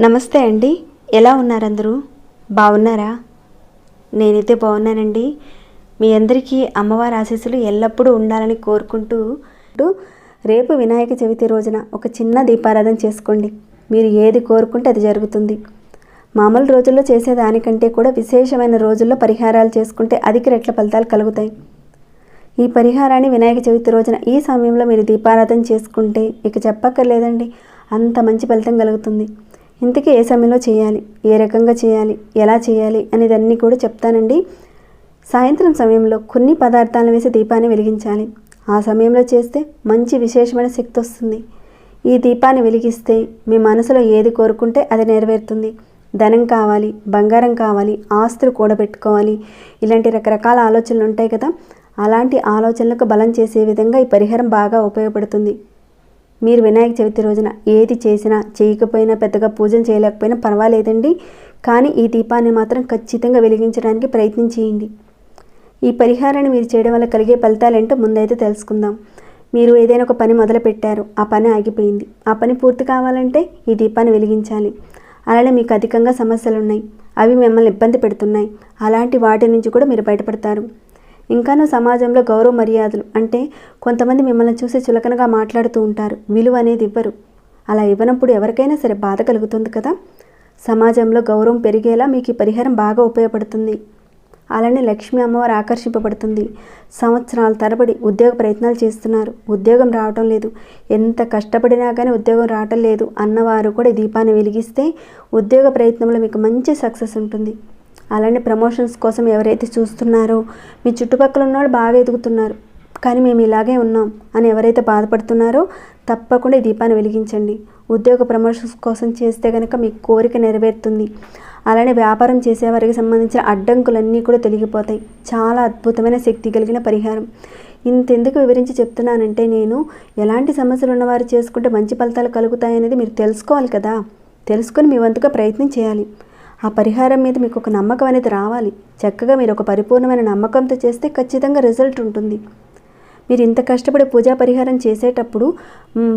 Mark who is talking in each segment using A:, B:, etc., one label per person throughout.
A: నమస్తే అండి. ఎలా ఉన్నారందరూ? బాగున్నారా? నేనైతే బాగున్నానండి. మీ అందరికీ అమ్మవారి ఆశీస్సులు ఎల్లప్పుడూ ఉండాలని కోరుకుంటూ రేపు వినాయక చవితి రోజున ఒక చిన్న దీపారాధన చేసుకోండి. మీరు ఏది కోరుకుంటే అది జరుగుతుంది. మామూలు రోజుల్లో చేసేదానికంటే కూడా విశేషమైన రోజుల్లో పరిహారాలు చేసుకుంటే అధిక రెట్ల ఫలితాలు కలుగుతాయి. ఈ పరిహారాన్ని వినాయక చవితి రోజున ఈ సమయంలో మీరు దీపారాధన చేసుకుంటే ఇక చెప్పక్కర్లేదండి. అంత మంచి ఫలితం కలుగుతుంది. ఇంతకీ ఏ సమయంలో చేయాలి? ఏ రకంగా చేయాలి? ఎలా చేయాలి? అనేది అన్నీ కూడా చెప్తానండి. సాయంత్రం సమయంలో కొన్ని పదార్థాలను వేసి దీపాన్ని వెలిగించాలి. ఆ సమయంలో చేస్తే మంచి విశేషమైన శక్తి వస్తుంది. ఈ దీపాన్ని వెలిగిస్తే మీ మనసులో ఏది కోరుకుంటే అది నెరవేరుతుంది. ధనం కావాలి బంగారం కావాలి ఆస్తులు కూడబెట్టుకోవాలి ఇలాంటి రకరకాల ఆలోచనలు ఉంటాయి కదా. అలాంటి ఆలోచనలకు బలం చేసే విధంగా ఈ పరిహారం బాగా ఉపయోగపడుతుంది. మీరు వినాయక చవితి రోజున ఏది చేసినా చేయకపోయినా పెద్దగా పూజలు చేయలేకపోయినా పర్వాలేదండి. కానీ ఈ దీపాన్ని మాత్రం ఖచ్చితంగా వెలిగించడానికి ప్రయత్నం చేయండి. ఈ పరిహారాన్ని మీరు చేయడం వల్ల కలిగే ఫలితాలేంటో ముందైతే తెలుసుకుందాం. మీరు ఏదైనా ఒక పని మొదలుపెట్టారు. ఆ పని ఆగిపోయింది. ఆ పని పూర్తి కావాలంటే ఈ దీపాన్ని వెలిగించాలి. అలానే మీకు అధికంగా సమస్యలు ఉన్నాయి అవి మిమ్మల్ని ఇబ్బంది పెడుతున్నాయి. అలాంటి వాటి నుంచి కూడా మీరు బయటపడతారు. ఇంకాను సమాజంలో గౌరవ మర్యాదలు అంటే కొంతమంది మిమ్మల్ని చూసి చులకనగా మాట్లాడుతూ ఉంటారు. విలువ అనేది ఇవ్వరు. అలా ఇవ్వనప్పుడు ఎవరికైనా సరే బాధ కలుగుతుంది కదా? సమాజంలో గౌరవం పెరిగేలా మీకు ఈ పరిహారం బాగా ఉపయోగపడుతుంది. అలానే లక్ష్మీ అమ్మవారు ఆకర్షింపబడుతుంది. సంవత్సరాల తరబడి ఉద్యోగ ప్రయత్నాలు చేస్తున్నారు. ఉద్యోగం రావటం లేదు. ఎంత కష్టపడినా కానీ ఉద్యోగం రావటం లేదు అన్నవారు కూడా దీపాన్ని వెలిగిస్తే ఉద్యోగ ప్రయత్నంలో మీకు మంచి సక్సెస్ ఉంటుంది. అలానే ప్రమోషన్స్ కోసం ఎవరైతే చూస్తున్నారో మీ చుట్టుపక్కల ఉన్నవాళ్ళు బాగా ఎదుగుతున్నారు. కానీ మేము ఇలాగే ఉన్నాం అని ఎవరైతే బాధపడుతున్నారో తప్పకుండా దీపాన్ని వెలిగించండి. ఉద్యోగ ప్రమోషన్స్ కోసం చేస్తే కనుక మీ కోరిక నెరవేరుతుంది. అలానే వ్యాపారం చేసేవారికి సంబంధించిన అడ్డంకులన్నీ కూడా తొలగిపోతాయి. చాలా అద్భుతమైన శక్తి కలిగిన పరిహారం. ఇంతెందుకు వివరించి చెప్తున్నానంటే నేను ఎలాంటి సమస్యలు ఉన్నవారు చేసుకుంటే మంచి ఫలితాలు కలుగుతాయనేది మీరు తెలుసుకోవాలి కదా. తెలుసుకొని మీ వంతుగా ప్రయత్నం చేయాలి. ఆ పరిహారం మీద మీకు ఒక నమ్మకం అనేది రావాలి. చక్కగా మీరు ఒక పరిపూర్ణమైన నమ్మకంతో చేస్తే ఖచ్చితంగా రిజల్ట్ ఉంటుంది. మీరు ఇంత కష్టపడి పూజా పరిహారం చేసేటప్పుడు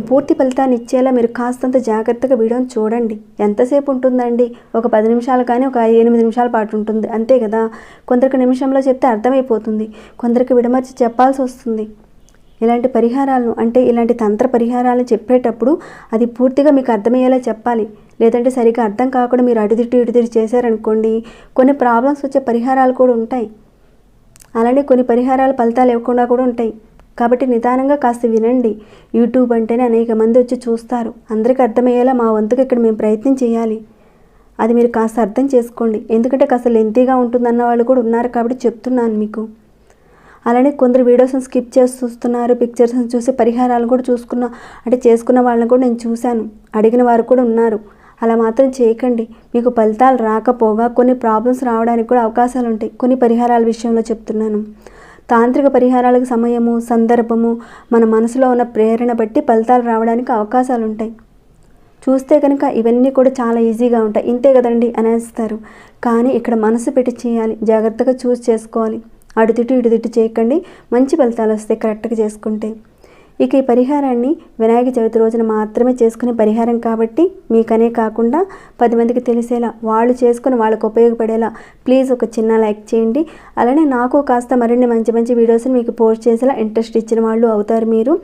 A: పూర్తి ఫలితాన్ని ఇచ్చేలా మీరు కాస్తంత జాగ్రత్తగా వీడియోని చూడండి. ఎంతసేపు ఉంటుందండి? ఒక పది నిమిషాలు కానీ ఒక ఎనిమిది నిమిషాల పాటు ఉంటుంది. అంతే కదా? కొందరికి నిమిషంలో చెప్తే అర్థమైపోతుంది. కొందరికి విడమర్చి చెప్పాల్సి వస్తుంది. ఇలాంటి పరిహారాలను అంటే ఇలాంటి తంత్ర పరిహారాలను చెప్పేటప్పుడు అది పూర్తిగా మీకు అర్థమయ్యేలా చెప్పాలి. లేదంటే సరిగ్గా అర్థం కాకుండా మీరు అడిదిట్టి ఇడిదిరి చేశారనుకోండి కొన్ని ప్రాబ్లమ్స్ వచ్చే పరిహారాలు కూడా ఉంటాయి. అలానే కొన్ని పరిహారాలు ఫలితాలు ఇవ్వకుండా కూడా ఉంటాయి. కాబట్టి నిదానంగా కాస్త వినండి. యూట్యూబ్ అంటేనే అనేక మంది వచ్చి చూస్తారు. అందరికీ అర్థమయ్యేలా మా వంతుకు ఇక్కడ మేము ప్రయత్నం చేయాలి. అది మీరు కాస్త అర్థం చేసుకోండి. ఎందుకంటే కాస్త లెంతీగా ఉంటుందన్న వాళ్ళు కూడా ఉన్నారు కాబట్టి చెప్తున్నాను మీకు. అలానే కొందరు వీడియోస్ని స్కిప్ చేసి చూస్తున్నారు పిక్చర్స్ని చూసి పరిహారాలు కూడా చూసుకున్న అంటే చేసుకున్న వాళ్ళని కూడా నేను చూశాను. అడిగిన వారు కూడా ఉన్నారు. అలా మాత్రం చేయకండి. మీకు ఫలితాలు రాకపోగా కొన్ని ప్రాబ్లమ్స్ రావడానికి కూడా అవకాశాలు ఉంటాయి. కొన్ని పరిహారాల విషయంలో చెప్తున్నాను. తాంత్రిక పరిహారాలకు సమయము సందర్భము మన మనసులో ఉన్న ప్రేరణ బట్టి ఫలితాలు రావడానికి అవకాశాలు ఉంటాయి చూస్తే కనుక ఇవన్నీ కూడా చాలా ఈజీగా ఉంటాయి. ఇంతే కదండి అనేస్తారు. కానీ ఇక్కడ మనసు పెట్టి చేయాలి. జాగ్రత్తగా చూస్ చేసుకోవాలి. అడుతిట్టు ఇటుదిట్టు చేయకండి. మంచి ఫలితాలు వస్తాయి కరెక్ట్గా చేసుకుంటే. ఇక ఈ పరిహారాన్ని వినాయక చవితి రోజున మాత్రమే చేసుకునే పరిహారం కాబట్టి మీకనే కాకుండా పది మందికి తెలిసేలా వాళ్ళు చేసుకుని వాళ్ళకు ఉపయోగపడేలా ప్లీజ్ ఒక చిన్న లైక్ చేయండి. అలానే నాకు కాస్త మరిన్ని మంచి మంచి వీడియోస్ని మీకు పోస్ట్ చేసేలా ఇంట్రెస్ట్ ఇచ్చిన వాళ్ళు అవుతారు మీరు.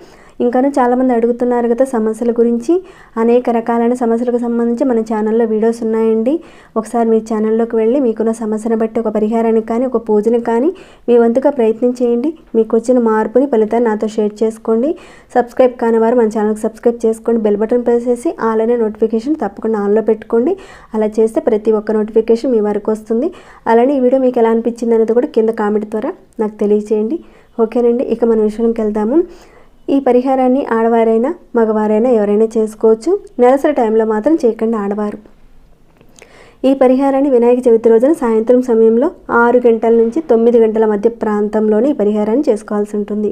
A: ఇంకాను చాలామంది అడుగుతున్నారు కదా సమస్యల గురించి. అనేక రకాలైన సమస్యలకు సంబంధించి మన ఛానల్లో వీడియోస్ ఉన్నాయండి. ఒకసారి మీ ఛానల్లోకి వెళ్ళి మీకున్న సమస్యను బట్టి ఒక పరిహారానికి కానీ ఒక పూజను కానీ మీ వంతుగా ప్రయత్నం చేయండి. మీకు వచ్చిన మార్పుని ఫలితాన్ని నాతో షేర్ చేసుకోండి. సబ్స్క్రైబ్ కాని వారు మన ఛానల్కి సబ్స్క్రైబ్ చేసుకోండి. బెల్ బటన్ ప్రెస్ చేసి అలానే నోటిఫికేషన్ తప్పకుండా ఆన్లో పెట్టుకోండి. అలా చేస్తే ప్రతి ఒక్క నోటిఫికేషన్ మీ వరకు వస్తుంది. అలానే ఈ వీడియో మీకు ఎలా అనిపించింది అనేది కూడా కింద కామెంట్ ద్వారా నాకు తెలియచేయండి. ఓకేనండి ఇక మన విషయంకి వెళ్దాము. ఈ పరిహారాన్ని ఆడవారైనా మగవారైనా ఎవరైనా చేసుకోవచ్చు. నెలసరి టైంలో మాత్రం చేయకండి ఆడవారు. ఈ పరిహారాన్ని వినాయక చవితి రోజున సాయంత్రం సమయంలో ఆరు గంటల నుంచి తొమ్మిది గంటల మధ్య ప్రాంతంలోనే ఈ పరిహారాన్ని చేసుకోవాల్సి ఉంటుంది.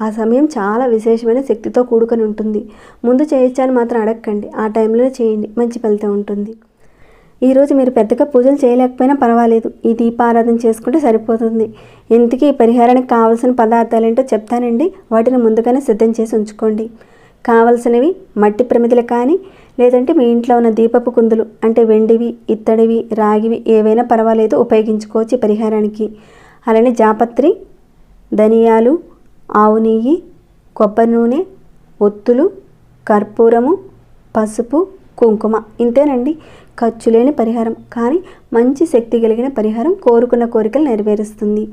A: ఆ సమయం చాలా విశేషమైన శక్తితో కూడుకొని ఉంటుంది. ముందు చేయొచ్చని మాత్రం అడగకండి. ఆ టైంలోనే చేయండి. మంచి ఫలితం ఉంటుంది. ఈరోజు మీరు పెద్దగా పూజలు చేయలేకపోయినా పర్వాలేదు. ఈ దీపారాధన చేసుకుంటే సరిపోతుంది. ఇంతకీ ఈ పరిహారానికి కావాల్సిన పదార్థాలు ఏంటో చెప్తానండి. వాటిని ముందుగానే సిద్ధం చేసి ఉంచుకోండి. కావలసినవి మట్టి ప్రమిదలు కానీ లేదంటే మీ ఇంట్లో ఉన్న దీపపు కుందులు అంటే వెండివి ఇత్తడివి రాగివి ఏవైనా పర్వాలేదు ఉపయోగించుకోవచ్చు ఈ పరిహారానికి. అలానే జాపత్రి ధనియాలు ఆవు నెయ్యి కొబ్బరి నూనె ఒత్తులు కర్పూరము పసుపు కుంకుమ. ఇంతేనండి. ఖర్చు లేని పరిహారం. కానీ మంచి శక్తి కలిగిన పరిహారం కోరుకున్న కోరికలు నెరవేరుస్తుంది.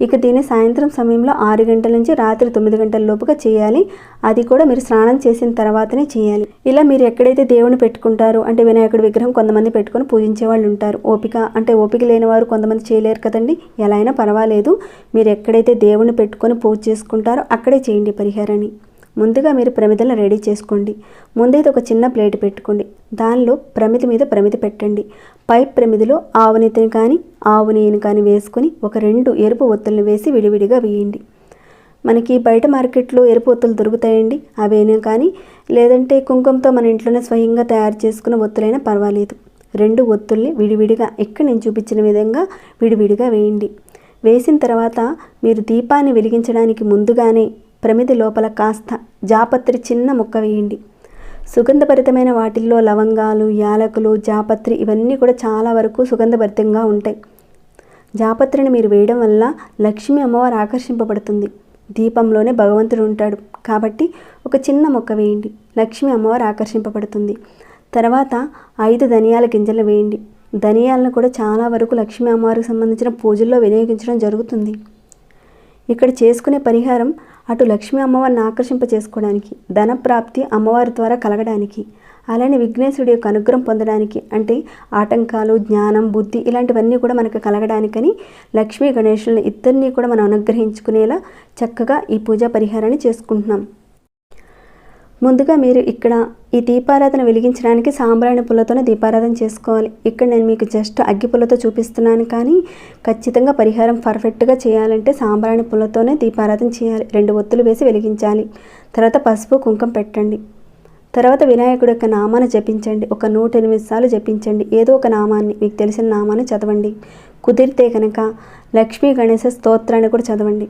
A: ఇక దీన్ని సాయంత్రం సమయంలో ఆరు గంటల నుంచి రాత్రి తొమ్మిది గంటల లోపుగా చేయాలి. అది కూడా మీరు స్నానం చేసిన తర్వాతనే చేయాలి. ఇలా మీరు ఎక్కడైతే దేవుని పెట్టుకుంటారో అంటే వినాయకుడి విగ్రహం కొంతమంది పెట్టుకొని పూజించే వాళ్ళు ఉంటారు. ఓపిక అంటే ఓపిక లేని వారు కొంతమంది చేయలేరు కదండి. ఎలా అయినా పర్వాలేదు. మీరు ఎక్కడైతే దేవుని పెట్టుకొని పూజ చేసుకుంటారో అక్కడే చేయండి పరిహారాన్ని. ముందుగా మీరు ప్రమిదలను రెడీ చేసుకోండి. ముందైతే ఒక చిన్న ప్లేట్ పెట్టుకోండి. దానిలో ప్రమిది మీద ప్రమిది పెట్టండి. పై ప్రమిదిలో ఆవు నెత్తిని కానీ ఆవు నెయ్యిని కానీ వేసుకొని ఒక రెండు ఎరుపు ఒత్తులను వేసి విడివిడిగా వేయండి. మనకి బయట మార్కెట్లో ఎరుపు ఒత్తులు దొరుకుతాయండి. అవేనా కానీ లేదంటే కుంకుమతో మన ఇంట్లోనే స్వయంగా తయారు చేసుకున్న ఒత్తులైనా పర్వాలేదు. రెండు ఒత్తుల్ని విడివిడిగా ఇక్కడ నేను చూపించిన విధంగా విడివిడిగా వేయండి. వేసిన తర్వాత మీరు దీపాన్ని వెలిగించడానికి ముందుగానే ప్రమిది లోపల కాస్త జాపత్రి చిన్న ముక్క వేయండి. సుగంధభరితమైన వాటిల్లో లవంగాలు యాలకులు జాపత్రి ఇవన్నీ కూడా చాలా వరకు సుగంధభరితంగా ఉంటాయి. జాపత్రిని మీరు వేయడం వల్ల లక్ష్మీ అమ్మవారు ఆకర్షింపబడుతుంది. దీపంలోనే భగవంతుడు ఉంటాడు. కాబట్టి ఒక చిన్న మొక్క వేయండి. లక్ష్మీ అమ్మవారు ఆకర్షింపబడుతుంది. తర్వాత ఐదు ధనియాల గింజలు వేయండి. ధనియాలను కూడా చాలా వరకు లక్ష్మీ అమ్మవారికి సంబంధించిన పూజల్లో వినియోగించడం జరుగుతుంది. ఇక్కడ చేసుకునే పరిహారం అటు లక్ష్మీ అమ్మవారిని ఆకర్షింప చేసుకోవడానికి ధనప్రాప్తి అమ్మవారి ద్వారా కలగడానికి అలానే విఘ్నేశ్వరుడి యొక్క అనుగ్రహం పొందడానికి అంటే ఆటంకాలు జ్ఞానం బుద్ధి ఇలాంటివన్నీ కూడా మనకు కలగడానికని లక్ష్మీ గణేశుల్ని ఇద్దరినీ కూడా మనం అనుగ్రహించుకునేలా చక్కగా ఈ పూజా పరిహారాన్ని చేసుకుంటున్నాం. ముందుగా మీరు ఇక్కడ ఈ దీపారాధన వెలిగించడానికి సాంబ్రాణి పుల్లతోనే దీపారాధన చేసుకోవాలి. ఇక్కడ నేను మీకు జస్ట్ అగ్గి పుల్లతో చూపిస్తున్నాను కానీ ఖచ్చితంగా పరిహారం పర్ఫెక్ట్గా చేయాలంటే సాంబ్రాణి పుల్లతోనే దీపారాధన చేయాలి. రెండు ఒత్తులు వేసి వెలిగించాలి. తర్వాత పసుపు కుంకం పెట్టండి. తర్వాత వినాయకుడు యొక్క నామాన్ని జపించండి. ఒక నూట ఎనిమిది సార్లు జపించండి. ఏదో ఒక నామాన్ని మీకు తెలిసిన నామాన్ని చదవండి. కుదిరితే కనుక లక్ష్మీ గణేశ స్తోత్రాన్ని కూడా చదవండి.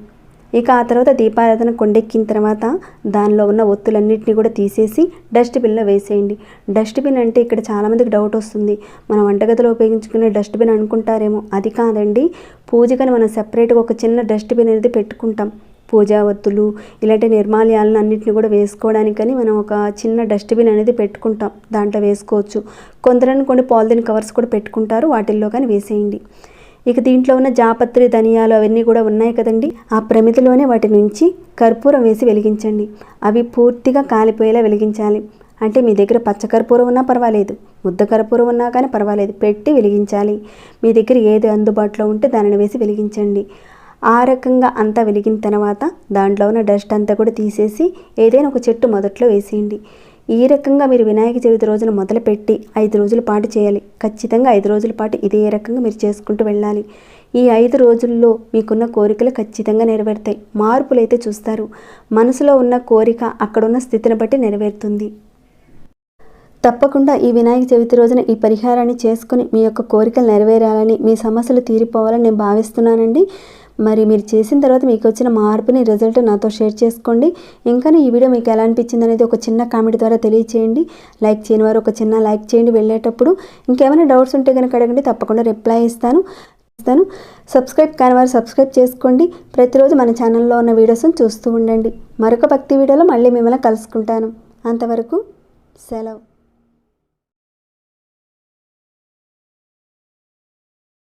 A: ఇక ఆ తర్వాత దీపారాధన కొండెక్కిన తర్వాత దానిలో ఉన్న ఒత్తులన్నింటినీ కూడా తీసేసి డస్ట్బిన్లో వేసేయండి. డస్ట్బిన్ అంటే ఇక్కడ చాలామందికి డౌట్ వస్తుంది. మనం వంటగదిలో ఉపయోగించుకునే డస్ట్బిన్ అనుకుంటారేమో. అది కాదండి. పూజకని మనం సెపరేట్గా ఒక చిన్న డస్ట్బిన్ అనేది పెట్టుకుంటాం. పూజా ఒత్తులు ఇలాంటి నిర్మాల్యాలను అన్నింటిని కూడా వేసుకోవడానికని మనం ఒక చిన్న డస్ట్బిన్ అనేది పెట్టుకుంటాం. దాంట్లో వేసుకోవచ్చు. కొందరని కొన్ని పాలిథిన్ కవర్స్ కూడా పెట్టుకుంటారు. వాటిల్లో కానీ వేసేయండి. ఇక దీంట్లో ఉన్న జాపత్రి ధనియాలు అవన్నీ కూడా ఉన్నాయి కదండి. ఆ ప్రమిదిలోనే వాటి నుంచి కర్పూరం వేసి వెలిగించండి. అవి పూర్తిగా కాలిపోయేలా వెలిగించాలి. అంటే మీ దగ్గర పచ్చకర్పూరం ఉన్నా పర్వాలేదు ముద్ద కర్పూరం ఉన్నా కానీ పర్వాలేదు పెట్టి వెలిగించాలి. మీ దగ్గర ఏది అందుబాటులో ఉంటే దానిని వేసి వెలిగించండి. ఆ రకంగా అంతా వెలిగిన తర్వాత దాంట్లో ఉన్న డస్ట్ అంతా కూడా తీసేసి ఏదైనా ఒక చెట్టు మొదట్లో వేసేయండి. ఈ రకంగా మీరు వినాయక చవితి రోజున మొదలుపెట్టి ఐదు రోజుల పాటు చేయాలి. ఖచ్చితంగా ఐదు రోజుల పాటు ఇదే రకంగా మీరు చేసుకుంటూ వెళ్ళాలి. ఈ ఐదు రోజుల్లో మీకున్న కోరికలు ఖచ్చితంగా నెరవేరుతాయి. మార్పులు అయితే చూస్తారు. మనసులో ఉన్న కోరిక అక్కడున్న స్థితిని బట్టి నెరవేరుతుంది. తప్పకుండా ఈ వినాయక చవితి రోజున ఈ పరిహారాన్ని చేసుకుని మీ యొక్క కోరికలు నెరవేరాలని మీ సమస్యలు తీరిపోవాలని నేను భావిస్తున్నానండి. మరి మీరు చేసిన తర్వాత మీకు వచ్చిన మార్పుని రిజల్ట్ నాతో షేర్ చేసుకోండి. ఇంకా ఈ వీడియో మీకు ఎలా అనిపించింది అనేది ఒక చిన్న కామెంట్ ద్వారా తెలియచేయండి. లైక్ చేయని వారు ఒక చిన్న లైక్ చేయండి వెళ్ళేటప్పుడు. ఇంకేమైనా డౌట్స్ ఉంటే కనుక అడగండి తప్పకుండా రిప్లై ఇస్తాను. ఇస్తాను. సబ్స్క్రైబ్ కాని వారు సబ్స్క్రైబ్ చేసుకోండి. ప్రతిరోజు మన ఛానల్లో ఉన్న వీడియోస్ని చూస్తూ ఉండండి. మరొక భక్తి వీడియోలో మళ్ళీ మిమ్మల్ని కలుసుకుంటాను. అంతవరకు సెలవు.